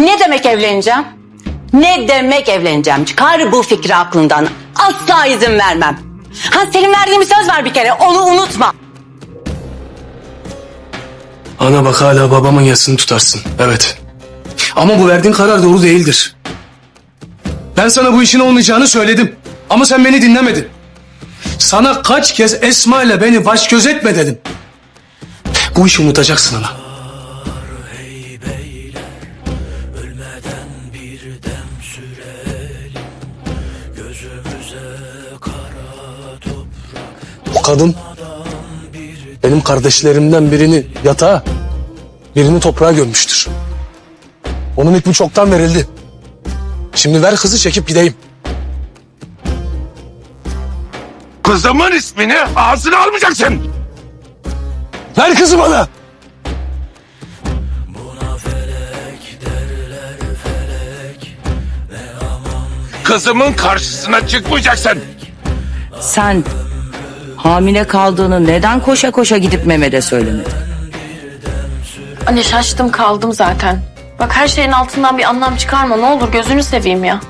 Ne demek evleneceğim? Ne demek evleneceğim? Çıkar bu fikri aklından. Asla izin vermem. Ha senin verdiğin bir söz var bir kere. Onu unutma. Ana bak hala babamın yasını tutarsın. Evet. Ama bu verdiğin karar doğru değildir. Ben sana bu işin olmayacağını söyledim. Ama sen beni dinlemedin. Sana kaç kez Esma ile beni baş göz etme dedim. Bu işi unutacaksın ana. O kadın benim kardeşlerimden birini yatağa, birini toprağa gömmüştür. Onun hükmü çoktan verildi. Şimdi ver kızı çekip gideyim. Kızımın ismini ağzına almayacaksın. Ver kızı bana. Kızımın karşısına çıkmayacaksın. Sen hamile kaldığını neden koşa koşa gidip Mehmet'e söylemedin? Anne şaştım kaldım zaten. Bak her şeyin altından bir anlam çıkarma ne olur gözünü seveyim ya.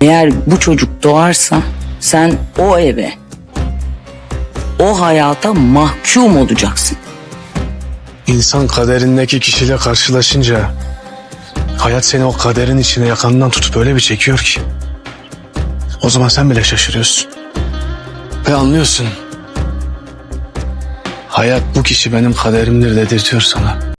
Eğer bu çocuk doğarsa sen o eve, o hayata mahkum olacaksın. İnsan kaderindeki kişiyle karşılaşınca hayat seni o kaderin içine yakanından tutup öyle bir çekiyor ki. O zaman sen bile şaşırıyorsun. Ve anlıyorsun. Hayat bu kişi benim kaderimdir dedirtiyor sana.